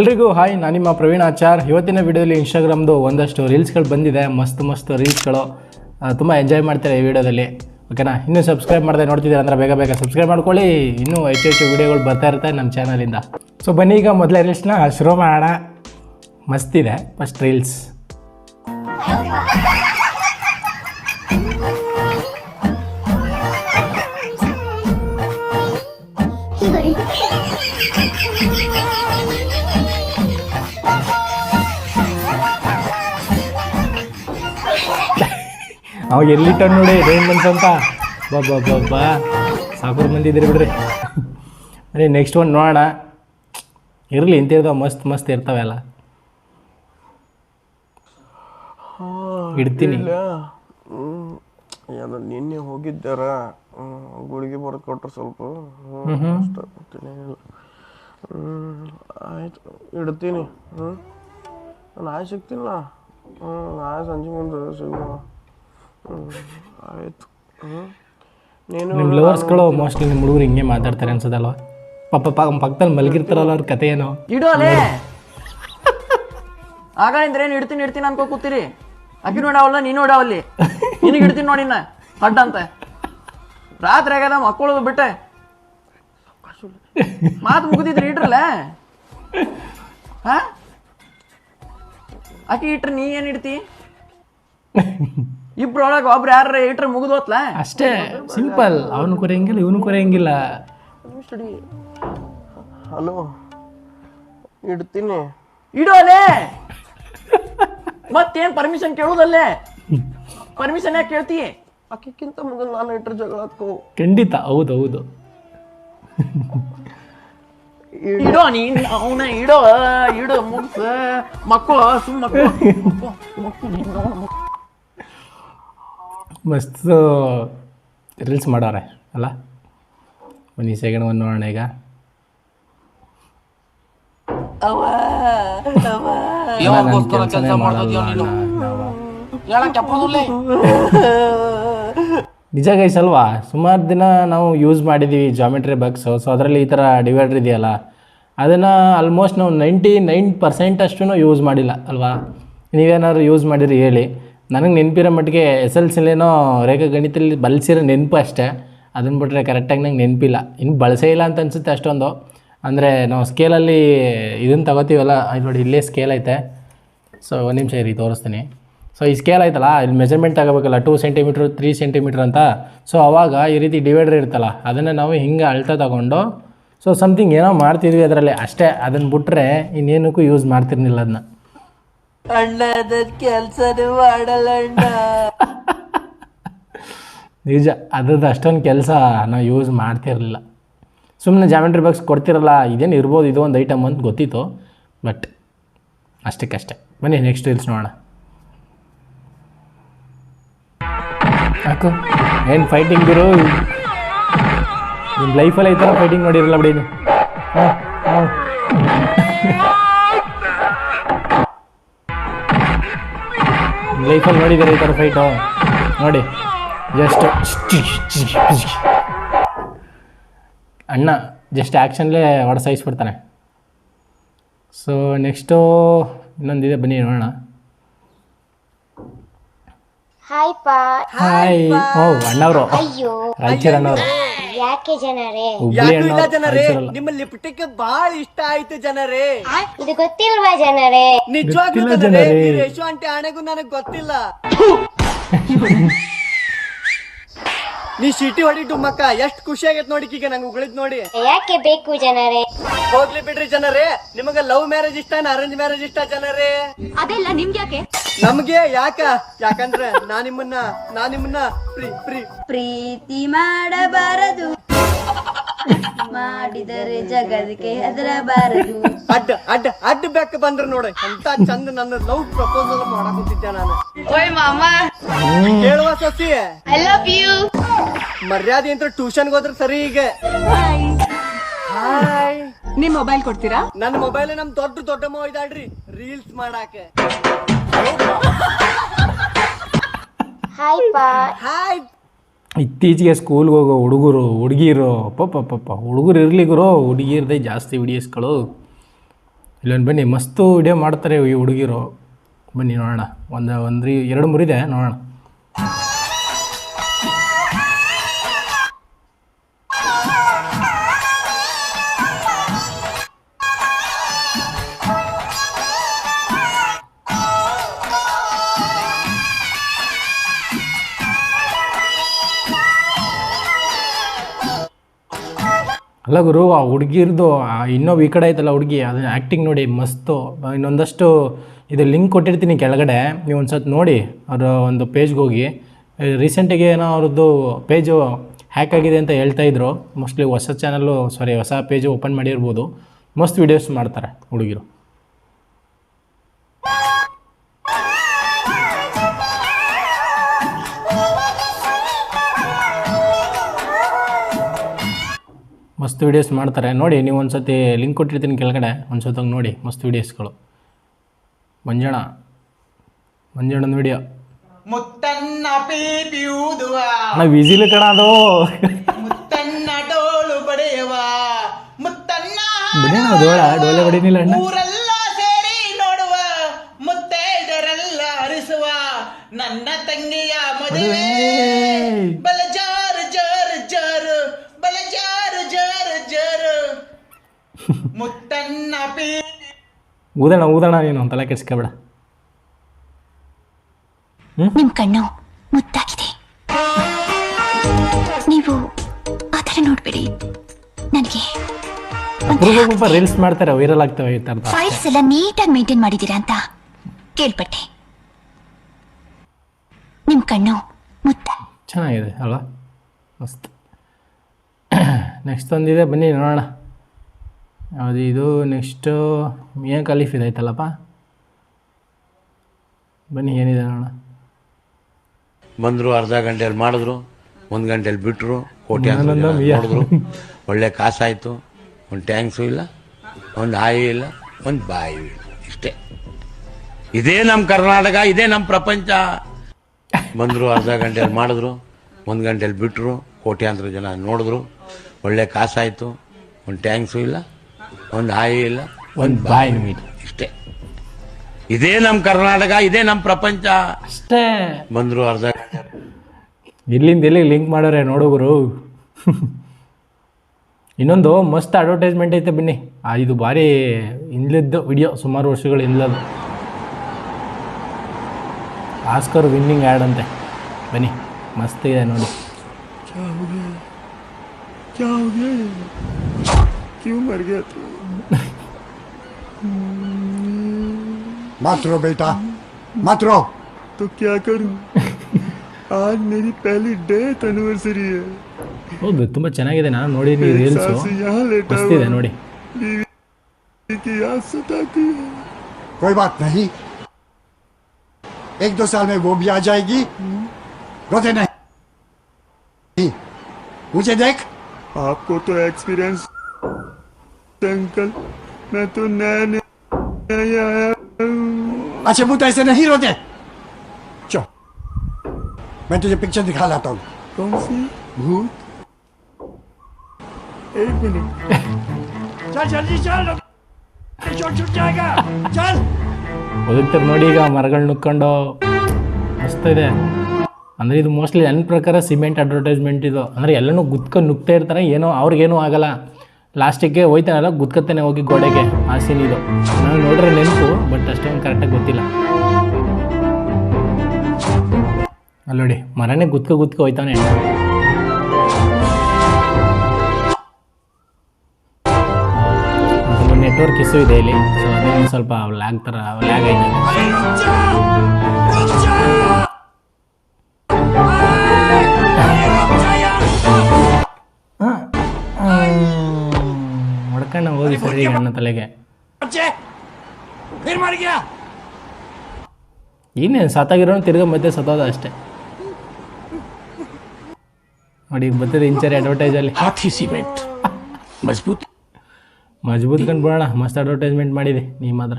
ಎಲ್ರಿಗೂ ಹಾಯ್, ನಾನು ನಿಮ್ಮ ಪ್ರವೀಣ್ ಆಚಾರ್. ಇವತ್ತಿನ ವಿಡಿಯೋದಲ್ಲಿ ಇನ್ಸ್ಟಾಗ್ರಾಮ್ದು ಒಂದಷ್ಟು ರೀಲ್ಸ್ಗಳು ಬಂದಿದೆ. ಮಸ್ತ್ ಮಸ್ತ್ ರೀಲ್ಸ್ಗಳು ತುಂಬ ಎಂಜಾಯ್ ಮಾಡ್ತಾರೆ ಈ ವಿಡಿಯೋದಲ್ಲಿ. ಓಕೆನಾ ಇನ್ನೂ ಸಬ್ಸ್ಕ್ರೈಬ್ ಮಾಡದೆ ನೋಡ್ತಿದ್ದೀರ ಅಂದರೆ ಬೇಗ ಬೇಗ ಸಬ್ಸ್ಕ್ರೈಬ್ ಮಾಡ್ಕೊಳ್ಳಿ. ಇನ್ನೂ ಹೆಚ್ಚು ಹೆಚ್ಚು ವಿಡಿಯೋಗಳು ಬರ್ತಾ ಇರುತ್ತೆ ನಮ್ಮ ಚಾನಲಿಂದ ಸೊ ಬನ್ನಿ ಈಗ ಮೊದಲೇ ರೀಲ್ಸ್ನ ಶುರು ಮಾಡೋಣ. ಮಸ್ತಿದೆ ಫಸ್ಟ್ ರೀಲ್ಸ್ ಅವಾಗ ಎಲ್ಲಿಟ್ಟ ನೋಡಿ ಏನು ಬಂತಂತ ಅಂತ. ಬಾ ಬಾ ಬಾ ಬಾ. ಸಾಕೂರು ಮಂದಿ ಇದ್ರಿ ಬಿಡ್ರಿ. ಅದೇ ನೆಕ್ಸ್ಟ್ ಒಂದು ನೋಡೋಣ. ಇರಲಿ ಇಂತಿರ್ತಾವ ಮಸ್ತ್ ಮಸ್ತ್ ಇರ್ತಾವೆಲ್ಲ ಇಡ್ತೀನಿ. ಅದು ನಿನ್ನೆ ಹೋಗಿದ್ದಾರ. ಗುಳಿಗೆ ಬರೆದು ಕೊಟ್ರು ಸ್ವಲ್ಪ. ಆಯ್ತು ಇಡ್ತೀನಿ. ಹ್ಞೂ ನಾಳೆ ಸಿಗ್ತೀನಲ್ಲ ಹ್ಞೂ ನಾಳೆ ಸಂಜೆ ಮುಂದೆ ಸಿಗುವ. ಆಯ್ತು. ನಿಮ್ಮ ಲವರ್ಸ್ಗಳು ಮೋಸ್ಟ್ಲಿ ನಿಮ್ಮ ಹುಡುಗರು ಹಿಂಗೆ ಮಾತಾಡ್ತಾರೆ ಅನ್ಸೋದಲ್ವ? ಪಾಪ ಪಾಪ ಪಕ್ಕದಲ್ಲಿ ಮಲಗಿರ್ತಾರಲ್ಲ ಅವ್ರ ಕತೆ ಏನೋ. ಇಡು ಅಲೇ ಆಗಳಿಂದ್ರ ಏನು ಇಡ್ತೀನಿ ಇಡ್ತೀನಿ ಅನ್ಕೋ ಕೂತೀರಿ. ಅಕ್ಕಿ ನೋಡಾವಲ್ಲ ನೀನು ನೋಡಾವಲ್ಲಿ. ನಿನಗೆ ಇಡ್ತೀನಿ ನೋಡಿನ ಹಡ್ಡ ಅಂತ. ರಾತ್ರಿ ಆಗ್ಯದ ಮಕ್ಕಳದು ಬಿಟ್ಟೆ. ಮಾತು ಮುಗಿದಿದ್ರಿ ಇಡ್ರಲ್ಲ. ಹಾ? ಅಕ್ಕಿ ಇಟ್ರೆ ನೀ ಏನು ಇಡ್ತಿ? ಇಬ್ರೊಳಗೆ ಒಬ್ರು ಯಾರ ಇಟ್ರೆ ಮುಗಿದೋತ್ಲ ಅಷ್ಟೇ ಸಿಂಪಲ್. ಅವನು ಕೊರೆಯಂಗಿಲ್ಲ ಇವನು ಕೊರೆಯಂಗಿಲ್ಲ. ಹಲೋ ಇಡ್ತೀನಿ. ಇಡೋಲೇ ಮತ್ತೇನು ಮತ್ತೇನ್ ಪರ್ಮಿಷನ್ ಕೇಳೋದಲ್ಲೇ? ಪರ್ಮಿಷನ್ ಯಾಕೆ ಕೇಳ್ತಿ? ಅಕ್ಕಿಕ್ಕಿಂತ ಮೊದಲು ನಾನು ಇಟ್ರ ಜಗಳಕ್ಕೂ ಖಂಡಿತ ಹೌದು ಹೌದು. ಇಡೋ ನೀ ಅವನ ಇಡೋ ಇಡೋ ಮುಗ್ಸ. ಮಕ್ಕಳು ಸುಮ್ ಮಕ್ಕಳು. ಮಸ್ತ್ ರೀಲ್ಸ್ ಮಾಡವ್ರೆ ಅಲ್ಲ? ಬನ್ನಿ ಸೆಕೆಂಡ್ ಒಂದು ನೋಡೋಣ ಈಗ. ನಿಜ ಗೈಸ್ ಅಲ್ವಾ? ಸುಮಾರು ದಿನ ನಾವು ಯೂಸ್ ಮಾಡಿದ್ದೀವಿ ಜಾಮೆಟ್ರಿ ಬಾಕ್ಸ್ ಸೊ ಅದರಲ್ಲಿ ಈ ಥರ ಡಿವೈಡರ್ ಇದೆಯಲ್ಲ? ಅದನ್ನು ಆಲ್ಮೋಸ್ಟ್ ನಾವು ನೈಂಟಿ ನೈನ್ ಪರ್ಸೆಂಟ್ ಅಷ್ಟು ಯೂಸ್ ಮಾಡಿಲ್ಲ ಅಲ್ವಾ? ನೀವೇನಾದ್ರು ಯೂಸ್ ಮಾಡಿರಿ ಹೇಳಿ. ನನಗೆ ನೆನಪಿರೋ ಮಟ್ಟಿಗೆ ಎಸ್ ಎಲ್ ಸಿಲೇನೋ ರೇಖಾ ಗಣಿತದಲ್ಲಿ ಬಳಸಿರೋ ನೆನಪು ಅಷ್ಟೇ. ಅದನ್ನು ಬಿಟ್ಟರೆ ಕರೆಕ್ಟಾಗಿ ನಂಗೆ ನೆನಪಿಲ್ಲ. ಇನ್ನು ಬಳಸೇ ಇಲ್ಲ ಅಂತ ಅನಿಸುತ್ತೆ ಅಷ್ಟೊಂದು. ಅಂದರೆ ನಾವು ಸ್ಕೇಲಲ್ಲಿ ಇದನ್ನು ತಗೋತೀವಲ್ಲ ಇಲ್ಲಿ ನೋಡಿ ಇಲ್ಲೇ ಸ್ಕೇಲ್ ಐತೆ. ಸೊ ಒಂದು ನಿಮಿಷ ಇರಿ, ತೋರಿಸ್ತೀನಿ. ಸೊ ಈ ಸ್ಕೇಲ್ ಆಯ್ತಲ್ಲ ಇಲ್ಲಿ ಮೆಜರ್ಮೆಂಟ್ ತಗೋಬೇಕಲ್ಲ ಟೂ ಸೆಂಟಿಮೀಟ್ರ್ ತ್ರೀ ಸೆಂಟಿಮೀಟ್ರ್ ಅಂತ. ಸೊ ಅವಾಗ ಈ ರೀತಿ ಡಿವೈಡರ್ ಇರ್ತಲ್ಲ, ಅದನ್ನು ನಾವು ಹಿಂಗೆ ಅಳ್ತಾ ತಗೊಂಡು ಸೊ ಸಮಥಿಂಗ್ ಏನೋ ಮಾಡ್ತಿದ್ವಿ ಅದರಲ್ಲಿ ಅಷ್ಟೇ. ಅದನ್ನು ಬಿಟ್ಟರೆ ಇನ್ನೇನಕ್ಕೂ ಯೂಸ್ ಮಾಡ್ತಿರ್ಲಿಲ್ಲ ಅದನ್ನ ಅಣ್ಣದ ಕೆಲ್ಸನೂ ಮಾಡಲ್ಲ ಅಣ್ಣ ನಿಜ, ಅದ್ರದ್ದು ಅಷ್ಟೊಂದು ಕೆಲಸ ನಾವು ಯೂಸ್ ಮಾಡ್ತಿರಲಿಲ್ಲ. ಸುಮ್ಮನೆ ಜಾಮೆಂಟ್ರಿ ಬಾಕ್ಸ್ ಕೊಡ್ತಿರಲ್ಲ, ಇದೇನು ಇರ್ಬೋದು, ಇದು ಒಂದು ಐಟಮ್ ಅಂತ ಗೊತ್ತಿತ್ತು. ಬಟ್ ಅಷ್ಟಕ್ಕಷ್ಟೇ. ಬನ್ನಿ ನೆಕ್ಸ್ಟ್ ರೀಲ್ಸ್ ನೋಡೋಣ. ಯಾಕೋ, ಏನು ಫೈಟಿಂಗ್ ಗುರು? ನಿಮ್ಮ ಲೈಫಲ್ಲಿ ಈ ಥರ ಫೈಟಿಂಗ್ ನೋಡಿರಲ್ಲ ಬಿಡಿ ಹಾಂ? ಲೈಫಲ್ಲಿ ನೋಡಿದ್ದಾರೆ ಈ ಥರ ಫೈಟು ನೋಡಿ ಜಸ್ಟ್ ಅಣ್ಣ ಜಸ್ಟ್ ಆ್ಯಕ್ಷನ್ಲೇ ಹೊಡೆಸಾಯಿಸ್ಬಿಡ್ತಾನೆ ಸೊ ನೆಕ್ಸ್ಟು ಇನ್ನೊಂದಿದೆ ಬನ್ನಿ ನೋಡೋಣ. ಹಾಯ್ ಪಾ ಹಾಯ್ ಓ ಅಣ್ಣವರು. ಅಯ್ಯೋ ರಾಯಚೂರು ಅಣ್ಣವರು. ಯಾಕೆ ಜನರೇ? ಇಲ್ಲ ಜನರೇ? ನಿಮ್ಮ ಲಿಪ್ಟಿಕ್ ಬಾಳ ಇಷ್ಟ ಆಯ್ತು ಜನರೇ. ಇದು ಗೊತ್ತಿಲ್ವಾ ಜನರೇ? ನಿಜವಾಗ್ಲೂ ಜನರೇ ರೇಷು ಆಣೆಗೂ ನನಗ್ ಗೊತ್ತಿಲ್ಲ. ನೀ ಸಿಟಿ ಹೊಡಿಟು ಮಕ್ಕ ಎಷ್ಟ್ ಖುಷಿ ಆಗೈತ್ ನೋಡಿ ಈಗ ನಂಗೆ ಉಗಳಿದ್ ನೋಡಿ. ಯಾಕೆ ಬೇಕು ಜನರೇ? ಹೋಗ್ಲಿ ಬಿಡ್ರಿ ಜನರೇ ನಿಮಗ ಲವ್ ಮ್ಯಾರೇಜ್ ಇಷ್ಟ ಅರೇಂಜ್ ಮ್ಯಾರೇಜ್ ಇಷ್ಟ ಜನರೇ? ಅದೆಲ್ಲ ನಿಮ್ಗ್ಯಾಕೆ ನಮ್ಗೆ ಯಾಕ? ಯಾಕಂದ್ರೆ ನಾ ನಿಮ್ಮನ್ನ ನಾ ನಿಮ್ಮನ್ನ ಪ್ರೀ ಪ್ರೀ ಪ್ರೀತಿ ಮಾಡಬಾರದು. ಮಾಡಿದರೆ ಜಗದಕ್ಕೆ ಹೆದರಬಾರದು. ಅಡ್ಡ ಅಡ್ಡ ಅಡ್ಡ ಬೆಕ್ಕ ಬಂದ್ರ ನೋಡಿ. ಅಂತ ಚಂದ ನನ್ನ ಲವ್ ಪ್ರಪೋಸಲ್ ಮಾಡಕುತ್ತಿದ್ದೆ ನಾನು. ಓಯ್ ಮಾಮ. ಹೇಳುವ ಸಸಿ. ಐ ಲವ್ ಯು ಮರ್ಯಾದೆ ಅಂತ ಟ್ಯೂಷನ್ ಹೋದ್ರೆ ಸರಿ ಈಗ. ಹಾಯ್ ನಿಮ್ ಮೊಬೈಲ್ ಕೊಡ್ತೀರಾ? ನನ್ನ ಮೊಬೈಲ್ ನಮ್ ದೊಡ್ಡ ದೊಡ್ಡ ಮಾವ ಇದಾಳ್ರಿ. ರೀಲ್ಸ್ ಮಾಡಾಕ. ಹಾಯ್ ಪಾ. ಹಾಯ್ ಇತ್ತೀಚೆಗೆ ಸ್ಕೂಲ್ಗೆ ಹೋಗೋ ಹುಡುಗರು, ಹುಡುಗಿರು ಪಪ್ಪ ಪಪ್ಪ ಹುಡುಗರು ಇರಲಿ ಗುರು, ಹುಡುಗಿರದೇ ಜಾಸ್ತಿ ವಿಡಿಯೋಸ್ಗಳು ಇಲ್ಲೊಂದು ಬನ್ನಿ, ಮಸ್ತು ವಿಡಿಯೋ ಮಾಡ್ತಾರೆ ಈ ಹುಡುಗಿರು. ಬನ್ನಿ ನೋಡೋಣ. ಒಂದು ಒಂದು ಎರಡು ಮೂರಿದೆ, ನೋಡೋಣ. ಅಲ್ಲ ಗುರು, ಆ ಹುಡುಗಿರ್ದು ಇನ್ನೊಬ್ಬ ಈ ಕಡೆ ಐತಲ್ಲ ಹುಡುಗಿ ಅದನ್ನ ಆ್ಯಕ್ಟಿಂಗ್ ನೋಡಿ ಮಸ್ತು. ಇನ್ನೊಂದಷ್ಟು ಇದು ಲಿಂಕ್ ಕೊಟ್ಟಿರ್ತೀನಿ ಕೆಳಗಡೆ, ನೀವು ಒಂದು ಸತಿ ನೋಡಿ, ಅವರ ಒಂದು ಪೇಜ್ಗೆ ಹೋಗಿ. ರೀಸೆಂಟಿಗೆ ಏನೋ ಅವ್ರದ್ದು ಪೇಜು ಹ್ಯಾಕ್ ಆಗಿದೆ ಅಂತ ಹೇಳ್ತಾ ಇದ್ರು. ಮೋಸ್ಟ್ಲಿ ಹೊಸ ಚಾನಲ್ಲು ಸಾರಿ ಹೊಸ ಪೇಜು ಓಪನ್ ಮಾಡಿರ್ಬೋದು. ಮಸ್ತ್ ವೀಡಿಯೋಸ್ ಮಾಡ್ತಾರೆ ಹುಡುಗಿರು. ಮಸ್ತ್ ವೀಡಿಯೋಸ್ ಮಾಡ್ತಾರೆ. ನೋಡಿ ನೀವು ಒಂದು ಸತಿ ಲಿಂಕ್ ಕೊಟ್ಟಿರ್ತೀನಿ ಕೆಳಗಡೆ. ಒಂದು ಸತಿ ನೋಡಿ ಮಸ್ತ್ ವೀಡಿಯೋಸ್ಗಳು ಮಂಜಣ್ಣ ಮಂಜಣ್ಣನ ವಿಡಿಯೋ ಮುತ್ತನ್ನ ಪೀಪಿಯುವುದುವ ಅಣ್ಣ ವಿಸಿಲ್ ಕಣ ಅದು. ಮುತ್ತನ್ನ ಡೋಲು ಬಡೆಯವ. ಮುತ್ತನ್ನ ಬಿಡೋಣ ಡೋಳ ಡೋಲೆ ಬಡಿನಿಲ್ಲ ಅಣ್ಣ. ಊರೆಲ್ಲ ಸೇರಿ ನೋಡುವ. ಮುತ್ತೈದರೆಲ್ಲ ಹರಿಸುವ ನನ್ನ ತಂಗಿಯ ಮದುವೆ. ಬಲ ಮುತ್ತನ್ನ ಪೀ ಊದಣ ಊದಣ ನೀನು ತಲೆ ಕೆಡ್ಸ್ಕೊಬೇಡ ನಿಮ್ ಕಣ್ಣು ಮುದ್ದಾಗಿದೆ. ನೀವು ಆ ಥರ ನೋಡ್ಬೇಡಿ. ನನಗೆ ಸ್ವಲ್ಪ ರೀಲ್ಸ್ ಮಾಡ್ತಾರೆ ವೈರಲ್ ಆಗ್ತವೆ ಈ ಥರದ ಫೈಲ್ಸ್ ಎಲ್ಲ ನೀಟಾಗಿ ಮೇಂಟೈನ್ ಮಾಡಿದ್ದೀರಾ ಅಂತ ಕೇಳ್ಪಟ್ಟೆ. ನಿಮ್ ಕಣ್ಣು ಮುತ್ತ ಚೆನ್ನಾಗಿದೆ ಅಲ್ವಾ? ಮಸ್ತ್. ನೆಕ್ಸ್ಟ್ ಒಂದಿದೆ ಬನ್ನಿ ನೋಡೋಣ. ಯಾವುದು ಇದು ನೆಕ್ಸ್ಟು ಮಿಯಾ ಖಲೀಫ್ ಇದಾಯ್ತಲ್ಲಪ್ಪ ಬನ್ನಿ ಏನಿದೆ ನೋಡೋಣ. ಬಂದರು ಅರ್ಧ ಗಂಟೆಯಲ್ಲಿ ಮಾಡಿದ್ರು ಒಂದು ಗಂಟೆಯಲ್ಲಿ ಬಿಟ್ಟರು ಕೋಟಿ ಮಾಡಿದ್ರು ಒಳ್ಳೆ ಕಾಸಾಯಿತು ಒಂದು ಟ್ಯಾಂಕ್ಸು ಇಲ್ಲ ಒಂದು ಹಾಯಿ ಇಲ್ಲ ಒಂದು ಬಾಯಿ ಇಲ್ಲ ಇಷ್ಟೇ. ಇದೇ ನಮ್ಮ ಕರ್ನಾಟಕ ಇದೇ ನಮ್ಮ ಪ್ರಪಂಚ. ಬಂದರು ಅರ್ಧ ಗಂಟೆಯಲ್ಲಿ ಮಾಡಿದ್ರು ಒಂದು ಗಂಟೆಯಲ್ಲಿ ಬಿಟ್ಟರು ಕೋಟ್ಯಾಂತರ ಜನ ನೋಡಿದ್ರು. ಒಳ್ಳೆ ಕಾಸಾಯಿತು ಒಂದು ಟ್ಯಾಂಕ್ಸು ಇಲ್ಲ ಒಂದು ಹಾಯಿ ಇಲ್ಲ. ಒಂದು ಬಾಯಿ ಮೀಟ್ ಇಷ್ಟೇ. ಇದೇ ನಮ್ಮ ಕರ್ನಾಟಕ ಇದೇ ನಮ್ಮ ಪ್ರಪಂಚ. ಅಷ್ಟೇ. ಬಂದರು ಅರ್ಧ ಇಲ್ಲಿಂದ ಎಲ್ಲಿಗೆ ಲಿಂಕ್ ಮಾಡೋರೆ ನೋಡುಗರು ಇನ್ನೊಂದು ಮಸ್ತ್ ಅಡ್ವರ್ಟೈಸ್ಮೆಂಟ್ ಐತೆ ಬನ್ನಿ. ಆ, ಇದು ಭಾರಿ ಹಿಂದ್ಲಿದ್ದು ವಿಡಿಯೋ ಸುಮಾರು ವರ್ಷಗಳ ಇಲ್ಲದು ಆಸ್ಕರ್ ವಿನ್ನಿಂಗ್ ಆ್ಯಡ್ ಅಂತೆ. ಬನ್ನಿ ಮಸ್ತ್ ಇದೆ ನೋಡಿ. क्या हो गया ये? क्यों मर गया तू मत रो बेटा मत रो तो क्या करूं आज मेरी पहली डेथ एनिवर्सरी है ಹೌದು ತುಂಬ ಚೆನ್ನಾಗಿದೆ ನಾನು ನೋಡಿದ್ದೀನಿ एक ರೀಲ್ಸು साल से यहाँ लेटा ಮಸ್ತಿದೆ हुआ ನೋಡಿ बीवी की याद सताती है कोई बात नहीं एक दो साल में वो भी आ जाएगी रोते नहीं मुझे देख आपको तो एक्सपीरियंस अंकल मैं तो नया नया ही आया हूँ अच्छे भूत ऐसे नहीं रोते चो मैं तुझे पिक्चर दिखा लाता हूँ कौन सी भूत एक मिनट चल जल्दी चल शॉट छूट जाएगा चल ಬದುಕ್ತಾರೆ ನೋಡಿ ಈಗ ಮರಗಳು ನುಕ್ಕೊಂಡು ಮಸ್ತ್ ಇದೆ ಅಂದರೆ ಇದು ಮೋಸ್ಟ್ಲಿ ನನ್ನ ಪ್ರಕಾರ ಸಿಮೆಂಟ್ ಅಡ್ವರ್ಟೈಸ್ಮೆಂಟ್ ಇದು ಅಂದರೆ ಎಲ್ಲನೂ ಗುದ್ಕೊಂಡು ನುಗ್ತಾ ಇರ್ತಾರೆ ಏನೋ ಅವ್ರಿಗೇನೂ ಆಗಲ್ಲ ಲಾಸ್ಟಿಗೆ ಹೋಯ್ತಾನಲ್ಲ, ಗುದ್ಕತ್ತಾನೆ ಹೋಗಿ ಗೋಡೆಗೆ, ಆ ಸೀನ್ ಇದು. ನಾನು ನೋಡ್ರೆ ನೆನಪು ಬಟ್ ಅಷ್ಟೇನು ಕರೆಕ್ಟಾಗಿ ಗೊತ್ತಿಲ್ಲ. ಅಲ್ಲಿ ನೋಡಿ, ಮರನೇ ಗುದ್ಕ ಗುದ್ಕ ಹೋಯ್ತಾನೆ. ನೆಟ್ವರ್ಕ್ ಇಶ್ಯೂ ಇದೆ ಇಲ್ಲಿ. ಸೊ ಅದೇನು ಸ್ವಲ್ಪ ಲ್ಯಾಗ್ ಥರ ಲ್ಯಾಗ್ ಆಯ್ತದೆ ಕರ್ಕೊಂಡು ಹೋಗಿ ಸರಿ ನನ್ನ ತಲೆಗೆ. ಏನೇನು ಸತ್ತಾಗಿರೋನು ತಿರ್ಗ ಮತ್ತೆ ಸತ್ತೋದ ಅಷ್ಟೇ. ನೋಡಿ ಬರ್ತದೆ ಇಂಚರಿ ಅಡ್ವರ್ಟೈಸಲ್ಲಿ ಹಾಥಿ ಸಿಮೆಂಟ್. ಮಜಬೂತ್. ಮಜಬೂತ್ ಕಂಡುಬಿಡೋಣ ಮಸ್ತ್ ಅಡ್ವರ್ಟೈಸ್ಮೆಂಟ್ ಮಾಡಿದೆ ನಿಮ್ಮ ಮಾತ್ರ.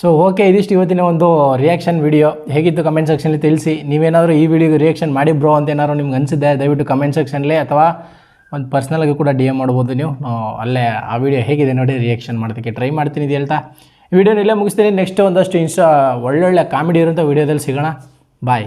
ಸೊ ಓಕೆ ಇದಿಷ್ಟು ಇವತ್ತಿನ ಒಂದು ರಿಯಾಕ್ಷನ್ ವಿಡಿಯೋ ಹೇಗಿತ್ತು ಕಮೆಂಟ್ ಸೆಕ್ಷನಲ್ಲಿ ತಿಳಿಸಿ. ನೀವೇನಾದರೂ ಈ ವಿಡಿಯೋಗೆ ರಿಯಾಕ್ಷನ್ ಮಾಡಿ ಬ್ರೋ ಅಂತ ಏನಾದ್ರು ನಿಮ್ಗೆ ಅನಿಸಿದೆ ದಯವಿಟ್ಟು ಕಮೆಂಟ್ ಸೆಕ್ಷನ್ಲಿ ಅಥವಾ ಒಂದು ಪರ್ಸ್ನಲಾಗಿ ಕೂಡ ಡಿ ಎಂ ಮಾಡ್ಬೋದು ನೀವು. ಅಲ್ಲೇ ಆ ವಿಡಿಯೋ ಹೇಗಿದೆ ನೋಡಿ ರಿಯಾಕ್ಷನ್ ಮಾಡೋದಕ್ಕೆ ಟ್ರೈ ಮಾಡ್ತೀನಿ ಇದೆ ಹೇಳ್ತಾ. ವಿಡಿಯೋನ ಇಲ್ಲೇ ಮುಗಿಸ್ತೀನಿ. ನೆಕ್ಸ್ಟ್ ಒಂದಷ್ಟು ಇನ್ಸ್ಟಾ ಒಳ್ಳೊಳ್ಳೆ ಕಾಮಿಡಿ ಇರೋಂಥ ವಿಡಿಯೋದಲ್ಲಿ ಸಿಗೋಣ. ಬಾಯ್